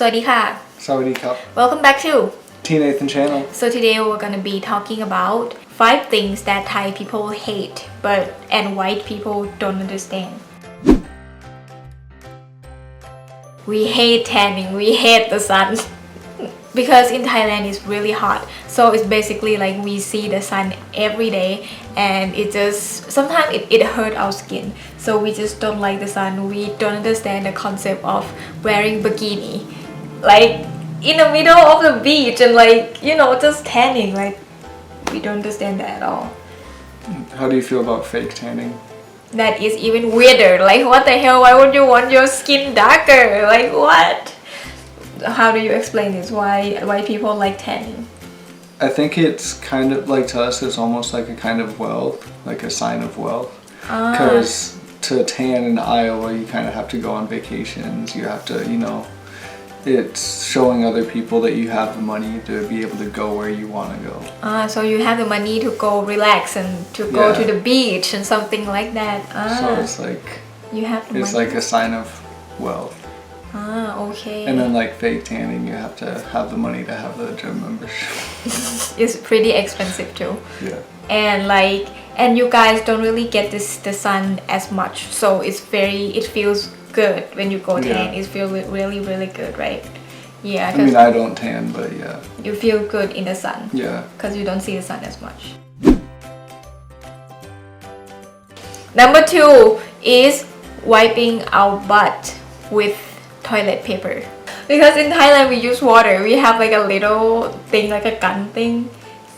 Sawadiha. Sawadee Welcome back to Teen Nathan Channel. So today we're gonna be talking about five things that Thai people hate but and white people don't understand. We hate tanning, we hate the sun. because in Thailand it's really hot. So it's basically like we see the sun every day and it just sometimes it, it hurt our skin. So we just don't like the sun. We don't understand the concept of wearing bikini like in the middle of the beach and like, you know, just tanning. Like we don't understand that at all. How do you feel about fake tanning? That is even weirder. Like what the hell? Why would you want your skin darker? Like what? How do you explain this? Why why people like tanning? I think it's kind of like to us, it's almost like a kind of wealth, like a sign of wealth. Ah. Because to tan in Iowa, you kind of have to go on vacations. You have to, you know, it's showing other people that you have the money to be able to go where you want to go. Ah, so you have the money to go relax and to go Yeah. to the beach and something like that. So Ah, it's like, you have the it's money. like a sign of wealth. ah, okay. And then like fake tanning, you have to have the money to have the gym membership. it's pretty expensive too. yeah. and like and you guys don't really get this the sun as much so it's very it feels good when you go tan Yeah. it feels really really good right yeah I mean, I don't tan, but yeah. you feel good in the sun Yeah. because you don't see the sun as much number two is wiping our butt with toilet paper because in thailand we use water we have like a little thing like a gun thing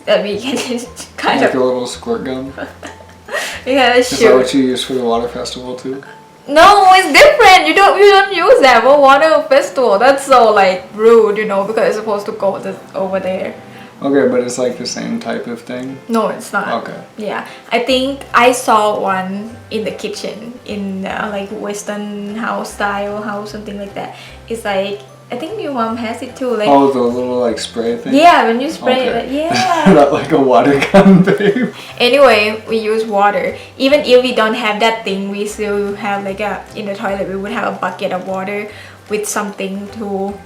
that we can just kind Like of a little squirt gun. yeah, gotta Is that what you use for the water festival too? No, it's different. You don't you don't use that water festival. That's so like rude, you know, because it's supposed to go this, over there. Okay, but it's like the same type of thing. No, it's not. Okay. Yeah, I think I saw one in the kitchen in uh, like Western house style house something like that. It's like I think your mom has it too. Like Oh, the little like spray thing. yeah, when you spray it, like, yeah. Not like a water gun, babe. Anyway, we use water. Even if we don't have that thing, we still have like a in the toilet. We would have a bucket of water with something to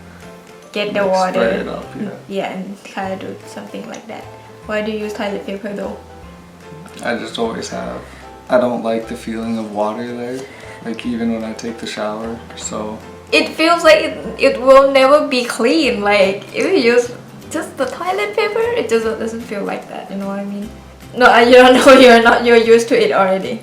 get the Like, water. Spray it up, yeah. Yeah, and kind of do something like that. Why do you use toilet paper though? I just always have. I don't like the feeling of water there. Like even when I take the shower. So It feels like it, it will never be clean. Like if you use just the toilet paper, it just doesn't feel like that. You know what I mean? No, you don't know. You're not. You're used to it already.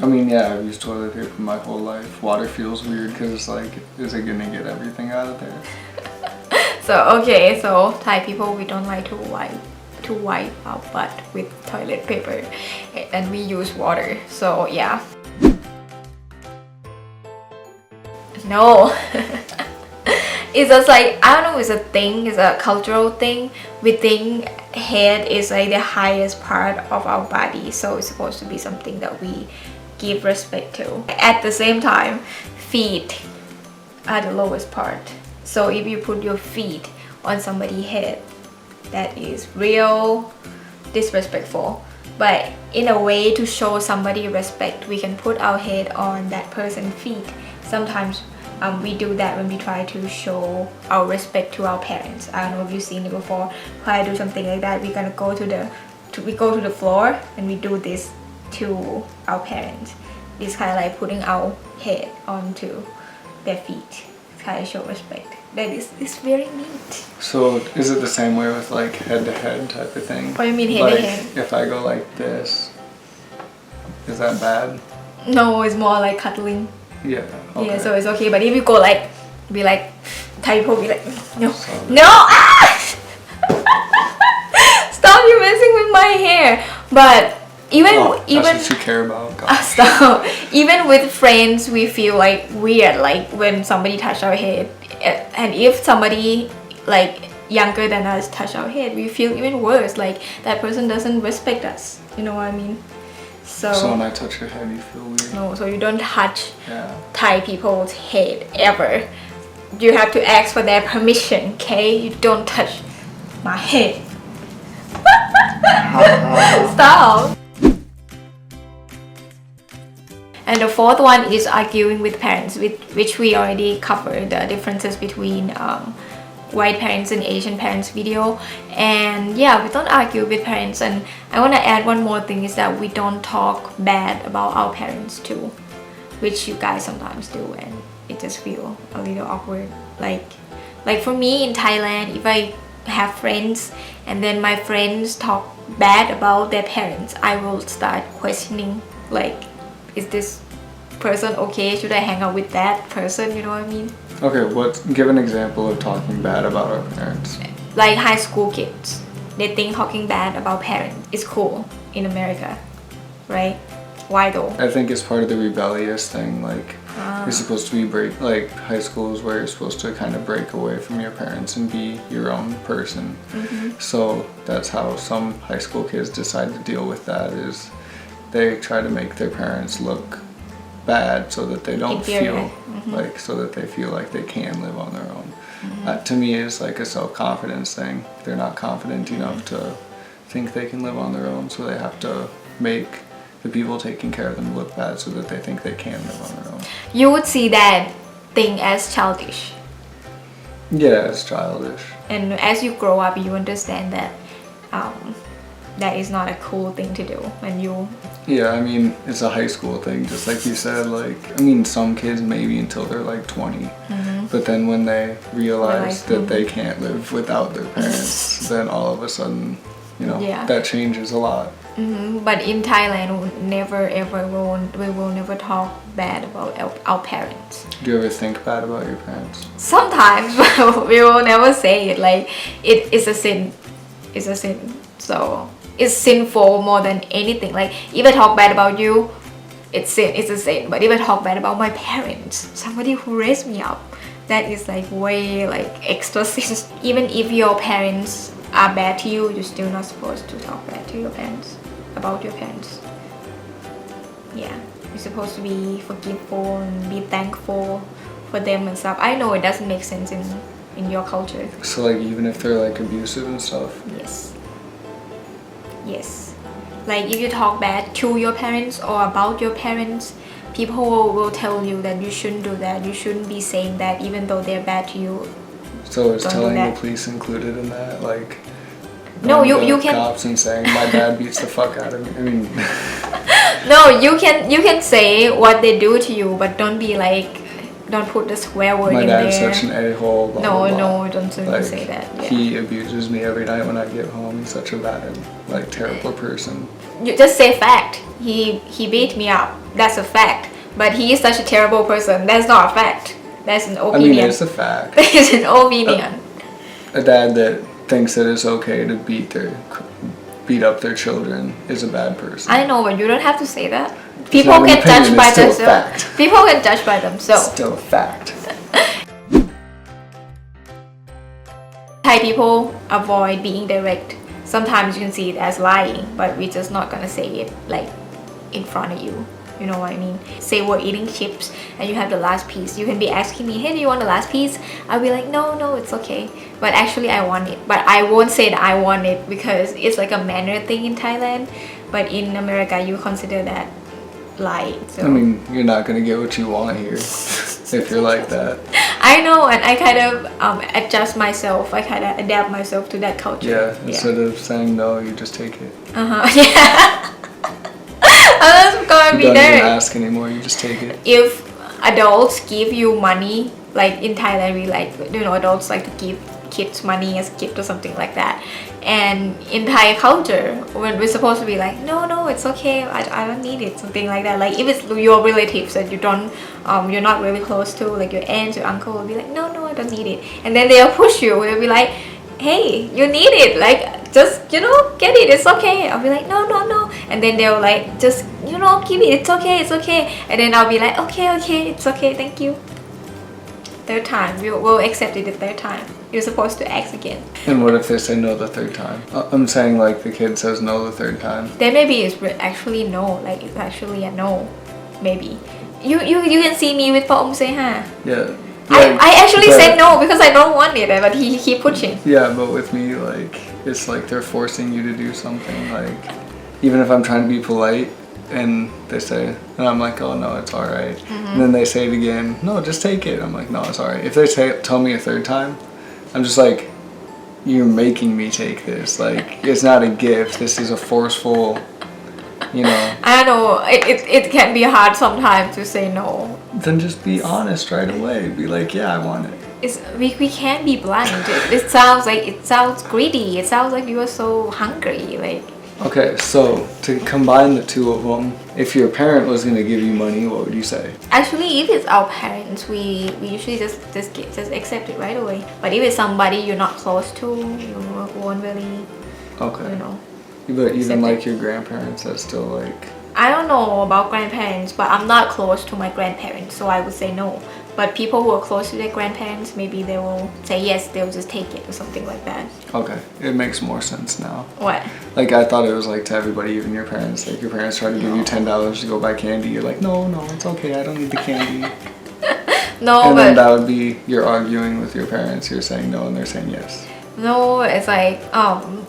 I mean, yeah, I've used toilet paper my whole life. Water feels weird because it's like, is it gonna get everything out of there? So okay, so Thai people we don't like to wipe to wipe our butt with toilet paper, and we use water. So yeah. No. it's just like I don't know. It's a thing. It's a cultural thing. We think head is like the highest part of our body, so it's supposed to be something that we give respect to. At the same time, feet are the lowest part. So if you put your feet on somebody's head, that is real disrespectful. But in a way to show somebody respect, we can put our head on that person's feet. Sometimes um, we do that when we try to show our respect to our parents. I don't know if you've seen it before. When I do something like that, we're gonna go to the to, we go to the floor and we do this to our parents. It's kind of like putting our head onto their feet. It's Kind of show respect. That is it's very neat. So is it the same way with like head to head type of thing? What do you mean head to head? If I go like this, is that bad? No, it's more like cuddling. Yeah. Okay. Yeah, so it's okay. But if you go like, be like, Thai people be like, no, Sorry. no, ah! Stop you messing with my hair. But even Oh, even you care about. Gosh. stop. Even with friends, we feel like weird, like when somebody touch our head, and if somebody like younger than us touch our head, we feel even worse. Like that person doesn't respect us. You know what I mean? So, So when I touch your head, you feel weird. no, so you don't touch Yeah. Thai people's head ever. You have to ask for their permission, okay? You don't touch my head. Stop. And the fourth one is arguing with parents, with, which we already covered the differences between um, white parents and Asian parents video. And yeah, we don't argue with parents. And I want to add one more thing is that we don't talk bad about our parents too, which you guys sometimes do, and it just feel a little awkward. Like, like for me in Thailand, if I have friends and then my friends talk bad about their parents, I will start questioning like, is this person okay? Should I hang out with that person? You know what I mean? Okay, what? Give an example of talking bad about our parents. like high school kids they think talking bad about parents is cool in america right why though I think it's part of the rebellious thing. Like Ah. you're supposed to be break. Like high school is where you're supposed to kind of break away from your parents and be your own person. Mm-hmm. So that's how some high school kids decide to deal with that. Is they try to make their parents look bad so that they don't Inferior. feel Mm-hmm. like so that they feel like they can live on their own. That to me is like a self confidence thing. They're not confident enough to think they can live on their own, so they have to make the people taking care of them look bad so that they think they can live on their own. you would see that thing as childish Yeah, it's childish. and as you grow up you understand that um, that is not a cool thing to do when you Yeah, I mean, it's a high school thing, just like you said. Like, I mean, some kids maybe until they're like 20. But then when they realize Realize, that they can't live without their parents, then all of a sudden, you know, Yeah. that changes a lot. Mhm, but in thailand we never ever will we will never talk bad about our, our parents Do you ever think bad about your parents? sometimes we will never say it like it is a sin it's a sin so it's sinful more than anything. Like if i talk bad about you it's sin it's a sin. But if i talk bad about my parents somebody who raised me up that is like way like extra sin. Even if your parents are bad to you you're still not supposed to talk bad to your parents about your parents. Yeah you're supposed to be forgiveful and be thankful for them and stuff. I know it doesn't make sense in in your culture. So, like, even if they're like abusive and stuff, yes yes like if you talk bad to your parents or about your parents people will, tell you that you shouldn't do that you shouldn't be saying that even though they're bad to you so is Don't do telling the police included in that? Like, No, going you- to you the can- cops and saying my dad beats the fuck out of me. I mean, no you can you can say what they do to you but don't be like don't put the swear word my in dad's there such an a hole. no no don't say- Like, say that yeah. he abuses me every night when I get home. He's such a bad, like, terrible person. you just say fact he he beat me up that's a fact but he is such a terrible person that's not a fact that's an opinion. I mean, it's a fact. it's an opinion A dad that thinks that it's okay to beat their, beat up their children is a bad person. i know but you don't have to say that people an can by it's still a themselves people get judge by themselves Still a fact. Thai people avoid being direct. Sometimes you can see it as lying, but we're just not gonna say it like in front of you. You know what I mean? Say we're eating chips and you have the last piece. You can be asking me, hey, do you want the last piece? I'll be like, no, no, it's okay. But actually, I want it. But I won't say that I want it because it's like a manner thing in Thailand. But in America, you consider that lying. So. I mean, you're not gonna get what you want here if you're like that. I know, and I kind of um, adjust myself. I kind of adapt myself to that culture. Yeah, instead of saying no, you just take it. Uh huh. Yeah. I'm gonna You be don't even ask anymore. You just take it. If adults give you money, like in Thailand, we like you know adults like to give kids money as a gift or something like that. And in Thai culture, when we're supposed to be like, no, no, it's okay. I, I don't need it, something like that. Like if it's your relatives that you don't, um, you're not really close to, like your aunts your uncle will be like, no, no, I don't need it. And then they'll push you. They'll be like, hey, you need it. Like just you know get it. It's okay. I'll be like, no, no, no. And then they'll like just you know give it. It's okay. It's okay. And then I'll be like, okay, okay, it's okay. Thank you. Third time, we'll, we'll accept it the third time. You're supposed to ask again. And what if they say no the third time? Uh, I'm saying like the kid says no the third time. Then maybe it's actually no. Like it's actually a no. Maybe. You you you can see me with Paul say ha. Yeah. I, Like, I actually said no because I don't want it, but he keep pushing. Yeah, but with me, like, it's like they're forcing you to do something. Like, even if I'm trying to be polite, and they say, and I'm like, oh no, it's all right. And then they say it again, no, just take it. I'm like, no, it's all right. If they say tell me a third time, I'm just like, you're making me take this. Like it's not a gift. This is a forceful, you know. I know. It, it, it can be hard sometimes to say no. Then just be honest right away. Be like, yeah, I want it. It's we, we can't be blunt. It, it sounds like it sounds greedy. It sounds like you are so hungry. Like Okay, so to combine the two of them, if your parent was gonna give you money, what would you say? actually, if it's our parents, we, we usually just just get, just accept it right away. But if it's somebody you're not close to, you won't really Okay. you know. But even like it. your grandparents, that's still like. I don't know about grandparents, but I'm not close to my grandparents, so I would say no. But people who are close to their grandparents, maybe they will say yes, they'll just take it or something like that. Okay, it makes more sense now. What? Like I thought it was like to everybody, even your parents. Like your parents try to give you ten dollars to go buy candy. You're like, no, no, it's okay. I don't need the candy. No, and but then that would be you're arguing with your parents. You're saying no, and they're saying yes. no, it's like um,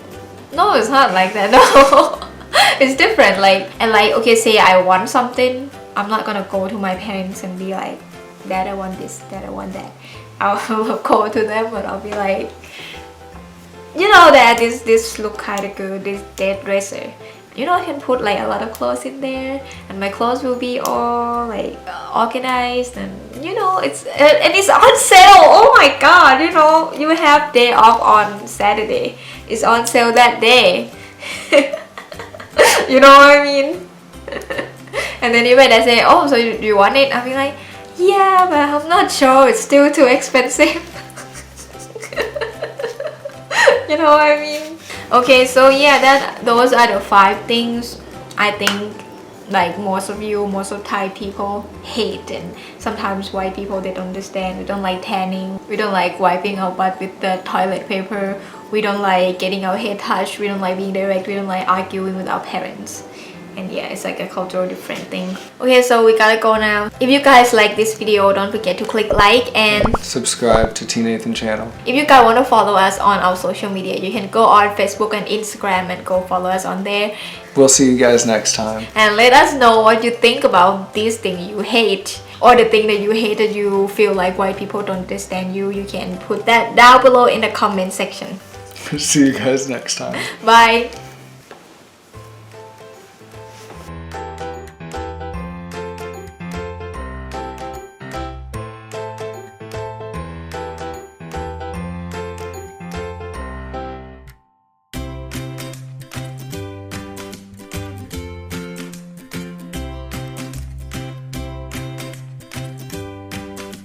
no, it's not like that. No, it's different. Like and like okay, say I want something, I'm not gonna go to my parents and be like, Dad, I want this. that I want that. I'll go to them, but I'll be like, you know that this this look kind of good. This that dresser. You know I can put like a lot of clothes in there, and my clothes will be all like organized, and you know it's and and it's on sale. Oh my god! You know you have day off on Saturday. It's on sale that day. you know what I mean? and then even they say, "Oh, so you, you want it?" I'll be like, "Yeah, but I'm not sure. It's still too expensive." you know what I mean? Okay, so yeah, that those are the five things I think like most of you, most of Thai people hate, and sometimes white people they don't understand. We don't like tanning. We don't like wiping our butt with the toilet paper. We don't like getting our head touched. We don't like being direct. We don't like arguing with our parents. And yeah, it's like a cultural different thing. Okay, so we gotta go now. If you guys like this video, don't forget to click like and Subscribe to T Nathan channel. if you guys want to follow us on our social media, you can go on Facebook and Instagram and go follow us on there. We'll see you guys next time. And let us know what you think about this thing you hate or the thing that you hate that you feel like white people don't understand you. You can put that down below in the comment section. see you guys next time. Bye.